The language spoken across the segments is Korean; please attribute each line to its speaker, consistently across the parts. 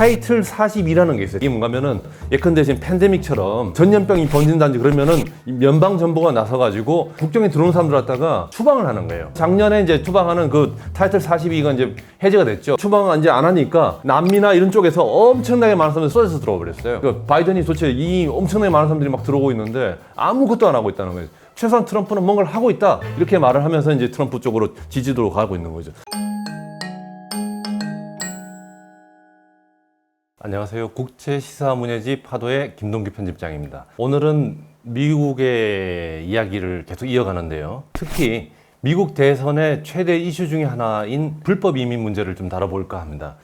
Speaker 1: 타이틀 42라는 게 있어요. 이게 뭔가면은 예컨대 지금 팬데믹처럼 전염병이 번진다든지 그러면은 이 연방 정부가 나서가지고 국경에 들어오는 사람들 갖다가 추방을 하는 거예요. 작년에 이제 추방하는 그 타이틀 42가 이제 해제가 됐죠. 추방을 이제 안 하니까 남미나 이런 쪽에서 엄청나게 많은 사람들이 쏟아져 들어와 버렸어요. 그 바이든이 도대체 이 엄청나게 많은 사람들이 막 들어오고 있는데 아무것도 안 하고 있다는 거예요. 최소한 트럼프는 뭔가를 하고 있다 이렇게 말을 하면서 이제 트럼프 쪽으로 지지도로 가고 있는 거죠. 안녕하세요. 국제 시사 문예지 파도의 김동규 편집장입니다. 오늘은 미국의 이야기를 계속 이어가는데요. 특히 미국 대선의 최대 이슈 중에 하나인 불법 이민 문제를 좀 다뤄볼까 합니다.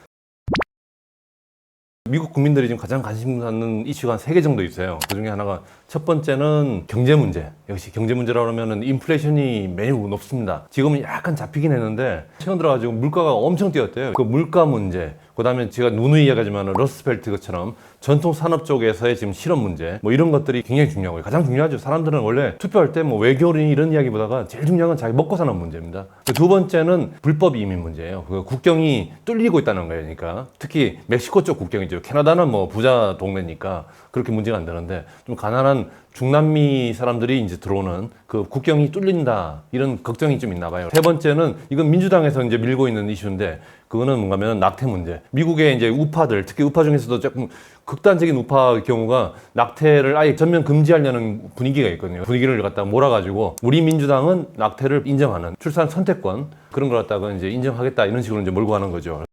Speaker 1: 미국 국민들이 지금 가장 관심 갖는 이슈가 한 세 개 정도 있어요. 그 중에 하나가 첫 번째는 경제 문제. 역시 경제 문제라고 하면은 인플레이션이 매우 높습니다. 지금은 약간 잡히긴 했는데 최근 들어가지고 물가가 엄청 뛰었대요. 그 물가 문제. 그 다음에 제가 누누이 이야기하지만 러스펠트 것처럼 전통 산업 쪽에서의 지금 실업 문제 뭐 이런 것들이 굉장히 중요하고요. 가장 중요하죠. 사람들은 원래 투표할 때 뭐 외교리 이런 이야기보다가 제일 중요한 건 자기 먹고 사는 문제입니다. 그두 번째는 불법 이민 문제예요. 그 국경이 뚫리고 있다는 거예요. 그러니까 특히 멕시코 쪽 국경이죠. 캐나다는 뭐 부자 동네니까 그렇게 문제가 안 되는데 좀 가난한 중남미 사람들이 이제 들어오는 그 국경이 뚫린다 이런 걱정이 좀 있나 봐요. 세 번째는 이건 민주당에서 이제 밀고 있는 이슈인데 그거는 뭔가면 낙태 문제. 미국의 이제 우파들 특히 우파 중에서도 조금 극단적인 우파 경우가 낙태를 아예 전면 금지하려는 분위기가 있거든요. 분위기를 갖다 몰아가지고 우리 민주당은 낙태를 인정하는 출산 선택권 그런 걸 갖다가 이제 인정하겠다 이런 식으로 이제 몰고 가는 거죠.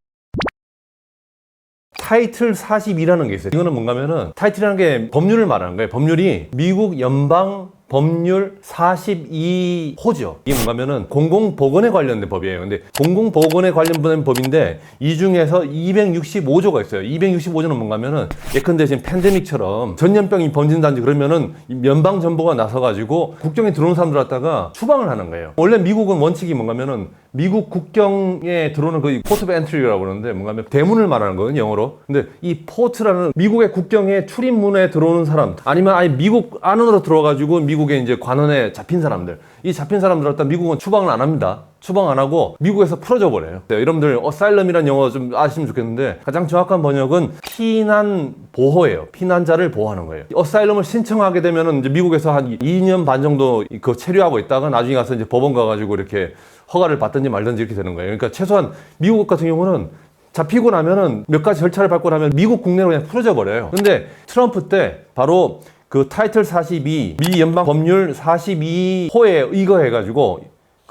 Speaker 1: 타이틀 42라는 게 있어요. 이거는 뭔가면은 타이틀이라는 게 법률을 말하는 거예요. 법률이 미국 연방 법률 42호죠. 이게 뭔가면은 공공보건에 관련된 법이에요. 근데 공공보건에 관련된 법인데 이 중에서 265조가 있어요. 265조는 뭔가면은 예컨대 지금 팬데믹처럼 전염병이 번진다든지 그러면은 이 연방 정부가 나서가지고 국경에 들어오는 사람들 갖다가 추방을 하는 거예요. 원래 미국은 원칙이 뭔가면은 미국 국경에 들어오는 그 포트 엔트리라고 그러는데 뭔가면 대문을 말하는 거거든요, 영어로. 근데 이 포트라는 미국의 국경에 출입문에 들어오는 사람 아니면 아예 미국 안으로 들어와가지고 미국 의 이제 관원에 잡힌 사람들 이 잡힌 사람들 갖다 미국은 추방을 안 합니다. 추방 안 하고 미국에서 풀어져 버려요. 네, 여러분들 어사일럼이라는 영어 좀 아시면 좋겠는데 가장 정확한 번역은 피난 보호예요. 피난자를 보호하는 거예요. 어사일럼을 신청하게 되면은 이제 미국에서 한 2년 반 정도 그 체류하고 있다가 나중에 가서 이제 법원 가가지고 이렇게 허가를 받든지 말든지 이렇게 되는 거예요. 그러니까 최소한 미국 같은 경우는 잡히고 나면은 몇 가지 절차를 밟고 나면 미국 국내로 그냥 풀어져 버려요. 근데 트럼프 때 바로 그 타이틀 42, 미 연방 법률 42호에 의거해가지고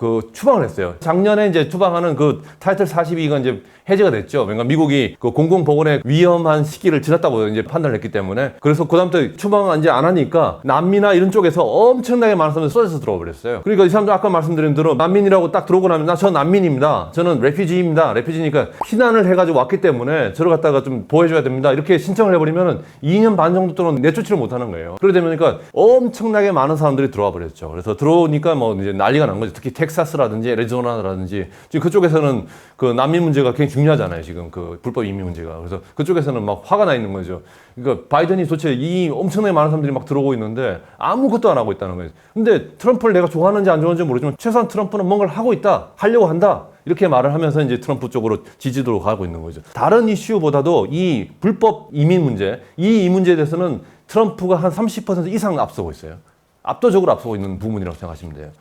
Speaker 1: 그 추방을 했어요. 작년에 이제 추방하는 그 타이틀 42가 이제 해제가 됐죠. 그러니까 미국이 그 공공보건의 위험한 시기를 지났다고 이제 판단을 했기 때문에 그래서 그다음부터 추방 이제 안 하니까 남미나 이런 쪽에서 엄청나게 많은 사람들이 쏟아져 들어와 버렸어요. 그러니까 이 사람들 아까 말씀드린 대로 난민이라고 딱 들어오고 나면 나 저 난민입니다. 저는 레피지입니다. 레피지니까 피난을 해가지고 왔기 때문에 갖다가 좀 보호해줘야 됩니다. 이렇게 신청을 해버리면은 2년 반 정도 동안 내쫓지를 못하는 거예요. 그러다 보니까 엄청나게 많은 사람들이 들어와 버렸죠. 그래서 들어오니까 뭐 이제 난리가 난 거죠. 특히 텍 사스라든지 애리조나라든지 지금 그쪽에서는 그 난민 문제가 굉장히 중요하잖아요. 지금 그 불법 이민 문제가. 그래서 그쪽에서는 막 화가 나 있는 거죠. 그러니까 바이든이 도대체 이 엄청나게 많은 사람들이 막 들어오고 있는데 아무것도 안 하고 있다는 거예요. 근데 트럼프를 내가 좋아하는지 안 좋아하는지 모르지만 최소한 트럼프는 뭔가를 하고 있다. 하려고 한다. 이렇게 말을 하면서 이제 트럼프 쪽으로 지지도로 가고 있는 거죠. 다른 이슈보다도 이 불법 이민 문제, 이, 이 문제에 대해서는 트럼프가 한 30% 이상 앞서고 있어요. 압도적으로 앞서고 있는 부분이라고 생각하시면 돼요.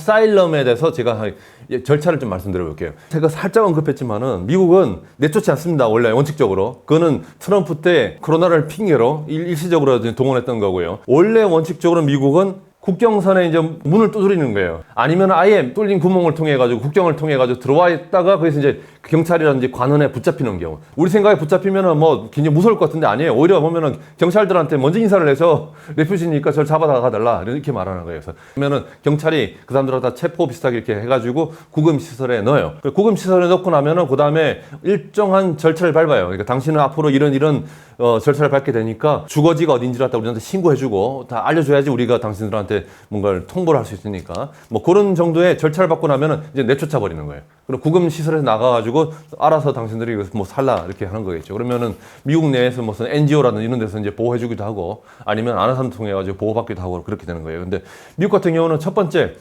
Speaker 1: 어사일럼에 대해서 제가 한- 예, 절차를 좀 말씀드려 볼게요. 제가 살짝 언급했지만은 미국은 내쫓지 않습니다. 원래 원칙적으로. 그거는 트럼프 때 코로나를 핑계로 일- 일시적으로 동원했던 거고요. 원래 원칙적으로 미국은 국경선에 이제 문을 두드리는 거예요. 아니면 아예 뚫린 구멍을 통해 가지고 국경을 통해 가지고 들어와 있다가 거기서 이제 경찰이라든지 관원에 붙잡히는 경우. 우리 생각에 붙잡히면은 뭐 굉장히 무서울 것 같은데 아니에요. 오히려 보면은 경찰들한테 먼저 인사를 해서 레퓨지니까 저를 잡아다가 달라 이렇게 말하는 거예요. 그래서 그러면은 경찰이 그 사람들을 다 체포 비슷하게 이렇게 해가지고 구금 시설에 넣어요. 그 구금 시설에 넣고 나면은 그 다음에 일정한 절차를 밟아요. 그러니까 당신은 앞으로 이런 이런 어, 절차를 밟게 되니까 주거지가 어딘지를 갖다 우리한테 신고해주고 다 알려줘야지 우리가 당신들한테 뭔가를 통보를 할 수 있으니까 뭐 그런 정도의 절차를 받고 나면은 이제 내쫓아 버리는 거예요. 그리고 구금 시설에서 나가가지고 알아서 당신들이 이거 뭐 살라 이렇게 하는 거겠죠. 그러면은 미국 내에서 무슨 NGO라든지 이런 데서 이제 보호해주기도 하고 아니면 아나산 통해 가지고 보호받기도 하고 그렇게 되는 거예요. 근데 미국 같은 경우는 첫 번째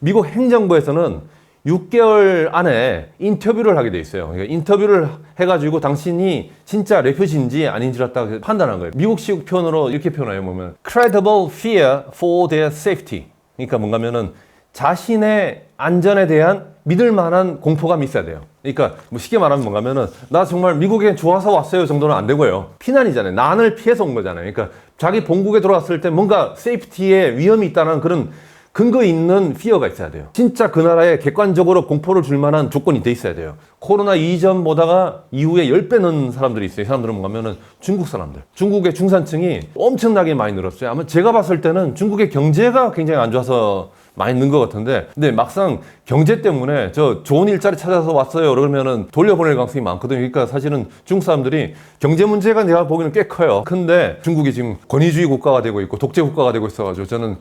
Speaker 1: 미국 행정부에서는 6개월 안에 인터뷰를 하게 돼 있어요. 그러니까 인터뷰를 해가지고 당신이 진짜 레퓨지인지 아닌지를 딱 판단한 거예요. 미국식 표현으로 이렇게 표현해요. 보면 credible fear for their safety. 그러니까 뭔가면은 자신의 안전에 대한 믿을 만한 공포감이 있어야 돼요. 그러니까 뭐 쉽게 말하면 뭔가면은 나 정말 미국에 좋아서 왔어요 정도는 안 되고요. 피난이잖아요. 난을 피해서 온 거잖아요. 그러니까 자기 본국에 들어왔을 때 뭔가 세이프티에 위험이 있다는 그런 근거 있는 피어가 있어야 돼요. 진짜 그 나라에 객관적으로 공포를 줄 만한 조건이 돼 있어야 돼요. 코로나 이전보다가 이후에 10배 는 사람들이 있어요. 이 사람들은 뭔가면은 중국 사람들. 중국의 중산층이 엄청나게 많이 늘었어요. 아마 제가 봤을 때는 중국의 경제가 굉장히 안 좋아서 많이 는 것 같은데 근데 막상 경제 때문에 저 좋은 일자리 찾아서 왔어요 그러면은 돌려보낼 가능성이 많거든요 그러니까 사실은 중국 사람들이 경제 문제가 내가 보기에는 꽤 커요 근데 중국이 지금 권위주의 국가가 되고 있고 독재 국가가 되고 있어가지고 저는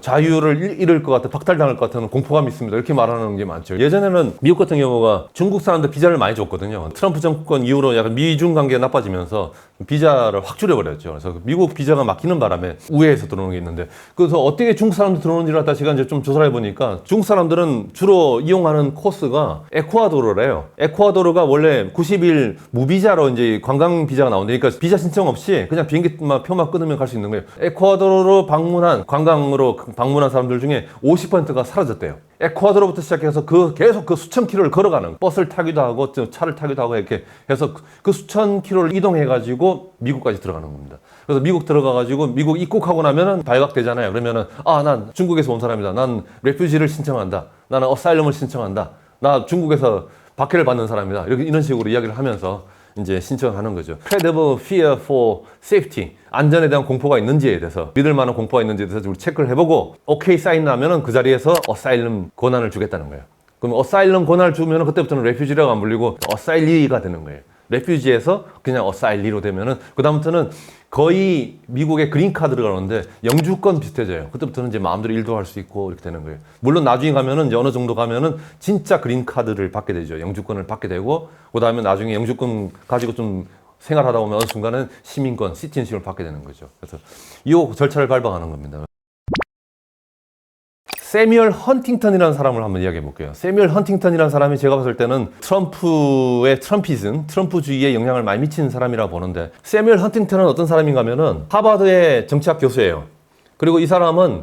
Speaker 1: 자유를 잃- 잃을 것 같아, 박탈당할 것 같은 공포감이 있습니다. 이렇게 말하는 게 많죠. 예전에는 미국 같은 경우가 중국 사람들 비자를 많이 줬거든요. 트럼프 정권 이후로 약간 미중 관계가 나빠지면서 비자를 확 줄여버렸죠. 그래서 미국 비자가 막히는 바람에 우회해서 들어오는 게 있는데 그래서 어떻게 중국 사람들 들어오는지를 갖다 제가 이제 좀 조사를 해보니까 중국 사람들은 주로 이용하는 코스가 에쿠아도르래요. 에쿠아도르가 원래 90일 무비자로 이제 관광 비자가 나오는데 그러니까 비자 신청 없이 그냥 비행기 만 표만 끊으면 갈 수 있는 거예요. 에쿠아도르로 방문한 관광으로 방문한 사람들 중에 50%가 사라졌대요. 에쿠아도르부터 시작해서 그 계속 그 수천 킬로를 걸어가는 버스를 타기도 하고 저 차를 타기도 하고 이렇게 해서 그- 그 수천 킬로를 이동해 가지고 미국까지 들어가는 겁니다. 그래서 미국 들어가 가지고 미국 입국하고 나면은 발각되잖아요. 그러면은 아 난 중국에서 온 사람이다. 난 레퓨지를 신청한다. 나는 어사일럼을 신청한다. 나 중국에서 박해를 받는 사람이다. 이렇게 이런 식으로 이야기를 하면서 이제 신청하는 거죠. Credible fear for safety. 안전에 대한 공포가 있는지에 대해서 믿을 만한 공포가 있는지에 대해서 우리 체크를 해보고 오케이 사인 나면은 그 자리에서 어사일럼 권한을 주겠다는 거예요. 그럼 어사일럼 권한을 주면은 그때부터는 레퓨지라고 안 불리고 어사일리가 되는 거예요. 레퓨지에서 그냥 어사일리로 되면은 그다음부터는 거의 미국의 그린 카드를 가는데 영주권 비슷해져요. 그때부터는 이제 마음대로 일도 할 수 있고 이렇게 되는 거예요. 물론 나중에 가면은 어느 정도 가면은 진짜 그린 카드를 받게 되죠. 영주권을 받게 되고 그다음에 나중에 영주권 가지고 좀 생활하다 보면 어느 순간은 시민권, 시티즌십을 받게 되는 거죠. 그래서 이 절차를 밟아가는 겁니다. 세미얼 헌팅턴이라는 사람을 한번 이야기해 볼게요. 세미얼 헌팅턴이라는 사람이 제가 봤을 때는 트럼프의 트럼피즘, 트럼프주의에 영향을 많이 미치는 사람이라고 보는데 세미얼 헌팅턴은 어떤 사람인가 하면은 하버드의 정치학 교수예요. 그리고 이 사람은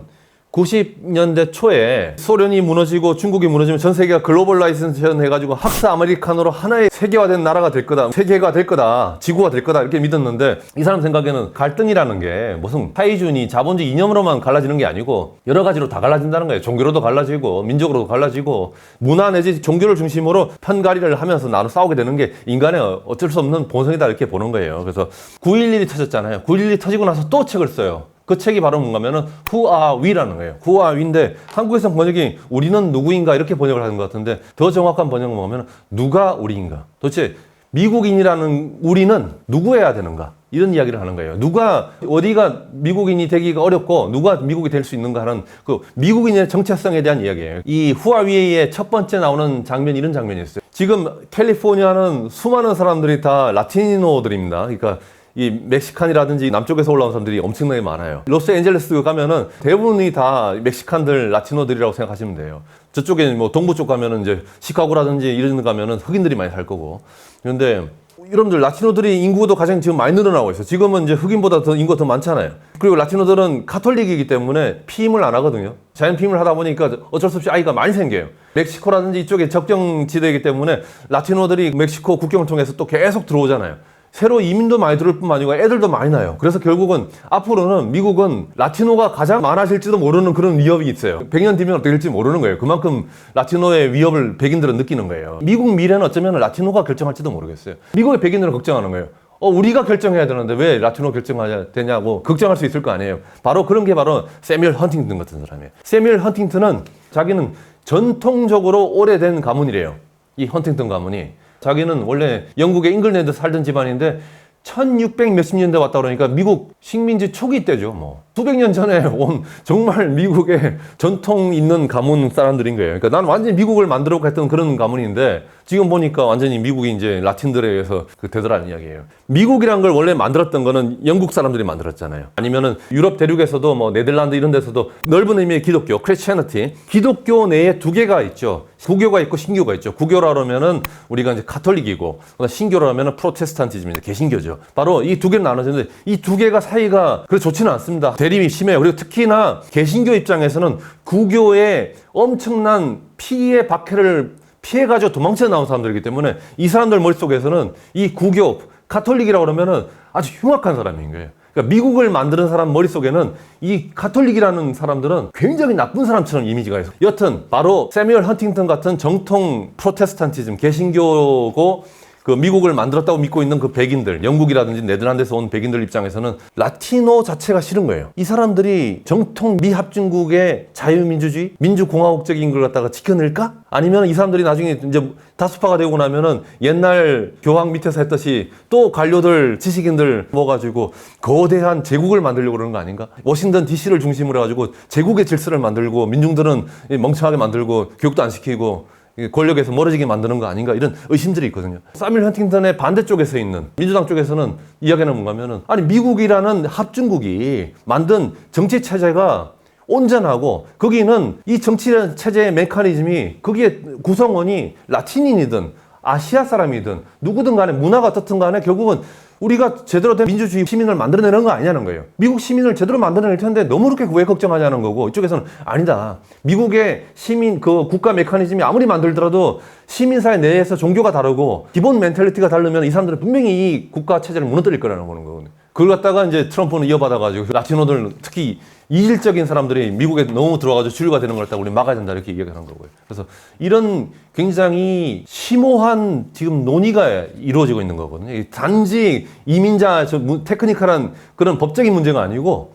Speaker 1: 90년대 초에 소련이 무너지고 중국이 무너지면 전 세계가 글로벌라이제이션 해가지고 학사 아메리카노로 하나의 세계화된 나라가 될 거다. 세계가 될 거다. 지구가 될 거다. 이렇게 믿었는데 이 사람 생각에는 갈등이라는 게 무슨 사이준이 자본주의 이념으로만 갈라지는 게 아니고 여러 가지로 다 갈라진다는 거예요. 종교로도 갈라지고 민족으로도 갈라지고 문화 내지 종교를 중심으로 편가리를 하면서 나눠 싸우게 되는 게 인간의 어쩔 수 없는 본성이다 이렇게 보는 거예요. 그래서 9.11이 터졌잖아요. 9.11이 터지고 나서 또 책을 써요. 그 책이 바로 뭔가면은 Who are we라는 거예요. Who are we인데 한국에서 번역이 우리는 누구인가 이렇게 번역을 하는 것 같은데 더 정확한 번역은 뭐냐면 누가 우리인가. 도대체 미국인이라는 우리는 누구여야 되는가? 이런 이야기를 하는 거예요. 누가 어디가 미국인이 되기가 어렵고 누가 미국이 될 수 있는가 하는 그 미국인의 정체성에 대한 이야기예요. 이 후아위의 첫 번째 나오는 장면 이런 장면이 있어요. 지금 캘리포니아는 수많은 사람들이 다 라티노들입니다. 그러니까 이 멕시칸이라든지 남쪽에서 올라온 사람들이 엄청나게 많아요. 로스앤젤레스 가면은 대부분이 다 멕시칸들, 라티노들이라고 생각하시면 돼요. 저쪽에 뭐 동부 쪽 가면은 이제 시카고라든지 이런 데 가면은 흑인들이 많이 살 거고. 그런데 여러분들 라티노들이 인구도 가장 지금 많이 늘어나고 있어요. 지금은 이제 흑인보다 더 인구가 더 많잖아요. 그리고 라티노들은 카톨릭이기 때문에 피임을 안 하거든요. 자연 피임을 하다 보니까 어쩔 수 없이 아이가 많이 생겨요. 멕시코라든지 이쪽에 접경 지대이기 때문에 라티노들이 멕시코 국경을 통해서 또 계속 들어오잖아요. 새로 이민도 많이 들어올 뿐만 아니고 애들도 많이 나요. 그래서 결국은 앞으로는 미국은 라티노가 가장 많아질지도 모르는 그런 위협이 있어요. 100년 뒤면 어떻게 될지 모르는 거예요. 그만큼 라티노의 위협을 백인들은 느끼는 거예요. 미국 미래는 어쩌면 라티노가 결정할지도 모르겠어요. 미국의 백인들은 걱정하는 거예요. 어, 우리가 결정해야 되는데 왜 라티노 결정해야 되냐고 걱정할 수 있을 거 아니에요. 바로 그런 게 바로 세미얼 헌팅턴 같은 사람이에요. 세미얼 헌팅턴은 자기는 전통적으로 오래된 가문이래요. 이 헌팅턴 가문이. 자기는 원래 영국의 잉글랜드 살던 집안인데 1600 몇십 년대 왔다 그러니까 미국 식민지 초기 때죠, 뭐. 수백 년 전에 온 정말 미국의 전통 있는 가문 사람들인 거예요. 그러니까 나는 완전히 미국을 만들어 했던 그런 가문인데 지금 보니까 완전히 미국이 이제 라틴들에 의해서 그 되더라는 이야기예요. 미국이란 걸 원래 만들었던 거는 영국 사람들이 만들었잖아요. 아니면은 유럽 대륙에서도 뭐 네덜란드 이런 데서도 넓은 의미의 기독교, 크리스천티, 기독교 내에 두 개가 있죠. 구교가 있고 신교가 있죠. 구교라 그러면은 우리가 이제 카톨릭이고 신교라 하면은 프로테스탄티즘이죠. 개신교죠. 바로 이 두 개로 나눠지는데 이 두 개가 사이가 그렇게 좋지는 않습니다. 대립이 심해요. 그리고 특히나 개신교 입장에서는 구교의 엄청난 피해 박해를 피해가지고 도망쳐 나온 사람들이기 때문에 이 사람들 머릿속에서는 이 구교, 카톨릭이라고 그러면은 아주 흉악한 사람인 거예요. 그러니까 미국을 만드는 사람 머릿속에는 이 카톨릭이라는 사람들은 굉장히 나쁜 사람처럼 이미지가 있어요. 여튼 바로 세뮤얼 헌팅턴 같은 정통 프로테스탄티즘, 개신교고 그 미국을 만들었다고 믿고 있는 그 백인들, 영국이라든지 네덜란드에서 온 백인들 입장에서는 라티노 자체가 싫은 거예요. 이 사람들이 정통 미합중국의 자유민주주의, 민주공화국적인 걸 갖다가 지켜낼까? 아니면 이 사람들이 나중에 이제 다수파가 되고 나면은 옛날 교황 밑에서 했듯이 또 관료들, 지식인들 모아가지고 거대한 제국을 만들려고 그러는 거 아닌가? 워싱턴 DC를 중심으로 해가지고 제국의 질서를 만들고 민중들은 멍청하게 만들고 교육도 안 시키고 권력에서 멀어지게 만드는 거 아닌가 이런 의심들이 있거든요. 사밀 헌팅턴의 반대쪽에 서 있는 민주당 쪽에서는 이야기는 뭔가면은 아니 미국이라는 합중국이 만든 정치 체제가 온전하고 거기는 이 정치 체제의 메커니즘이 거기에 구성원이 라틴인이든 아시아 사람이든 누구든 간에 문화가 어떻든 간에 결국은 우리가 제대로 된 민주주의 시민을 만들어내는 거 아니냐는 거예요. 미국 시민을 제대로 만들어낼 텐데 너무 그렇게 왜 걱정하냐는 거고 이쪽에서는 아니다. 미국의 시민 그 국가 메커니즘이 아무리 만들더라도 시민사회 내에서 종교가 다르고 기본 멘탈리티가 다르면 이 사람들은 분명히 이 국가 체제를 무너뜨릴 거라는 거는 거거든요. 그걸 갖다가 이제 트럼프는 이어받아가지고 라티노들 특히 이질적인 사람들이 미국에 너무 들어와가지고 주류가 되는 걸 갖다가 우리 막아야 된다 이렇게 얘기하는 거고요. 그래서 이런 굉장히 심오한 지금 논의가 이루어지고 있는 거거든요. 이 단지 이민자 저 무- 테크니컬한 그런 법적인 문제가 아니고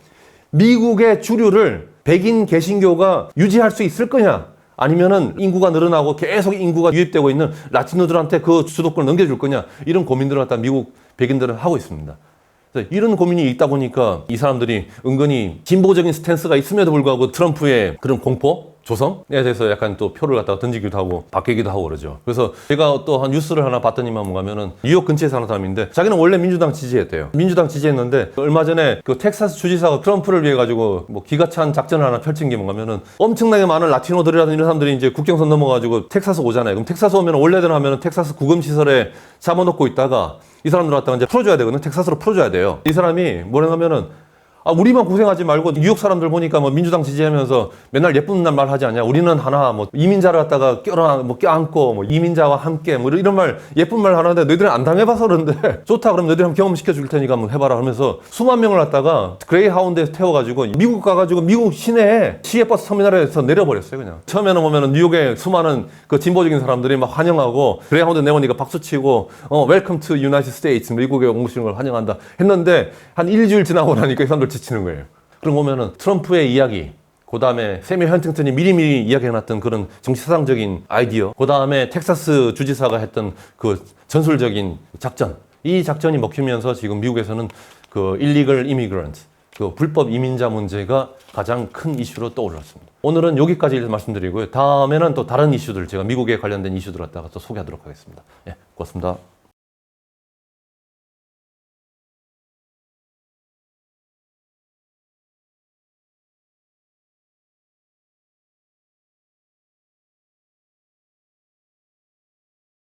Speaker 1: 미국의 주류를 백인 개신교가 유지할 수 있을 거냐? 아니면은 인구가 늘어나고 계속 인구가 유입되고 있는 라티노들한테 그 주도권을 넘겨줄 거냐? 이런 고민들을 갖다 미국 백인들은 하고 있습니다. 그래서 이런 고민이 있다 보니까 이 사람들이 은근히 진보적인 스탠스가 있음에도 불구하고 트럼프의 그런 공포, 조성에 대해서 약간 또 표를 갖다가 던지기도 하고 바뀌기도 하고 그러죠. 그래서 제가 또 한 뉴스를 하나 봤더니만 뭔가면은 뉴욕 근처에 사는 사람인데 자기는 원래 민주당 지지했대요. 민주당 지지했는데 얼마 전에 그 텍사스 주지사가 트럼프를 위해 가지고 뭐 기가 찬 작전을 하나 펼친 게 뭔가면은 엄청나게 많은 라티노들이라든지 이런 사람들이 이제 국경선 넘어가지고 텍사스 오잖아요. 그럼 텍사스 오면 원래대로 하면은 텍사스 구금 시설에 잡아놓고 있다가 이 사람들 갖다가 이제 풀어줘야 되거든. 텍사스로 풀어줘야 돼요. 이 사람이 뭐라 하면은 아, 우리만 고생하지 말고 뉴욕 사람들 보니까 뭐 민주당 지지하면서 맨날 예쁜 날말 하지 않냐. 우리는 하나 뭐 이민자를 갖다가 껴라 뭐 껴안고 뭐 이민자와 함께 뭐 이런 말 예쁜 말 하는데 너희들은 안 당해봐서 그러는데 좋다 그럼 너희들 한번 경험시켜 줄 테니까 한번 해봐라 하면서 수만 명을 갖다가 그레이 하운드에서 태워가지고 미국 가가지고 미국 시내에 시외버스 터미널에서 내려버렸어요 그냥. 처음에는 보면은 뉴욕에 수많은 그 진보적인 사람들이 막 환영하고 그레이 하운드 내오니까 박수치고 어 웰컴 투 유나이티드 스테이츠 미국에 오시는 걸 환영한다 했는데 한 일주일 지나고 나니까 이 사람들 지치는 거예요. 그럼 보면은 트럼프의 이야기, 그 다음에 세미 헌팅턴이 미리미리 이야기해놨던 그런 정치사상적인 아이디어, 그 다음에 텍사스 주지사가 했던 그 전술적인 작전, 이 작전이 먹히면서 지금 미국에서는 그 일리걸 이미그런트, 그 불법 이민자 문제가 가장 큰 이슈로 떠올랐습니다. 오늘은 여기까지 말씀드리고요. 다음에는 또 다른 이슈들, 제가 미국에 관련된 이슈들 갖다가 또 소개하도록 하겠습니다. 예, 고맙습니다.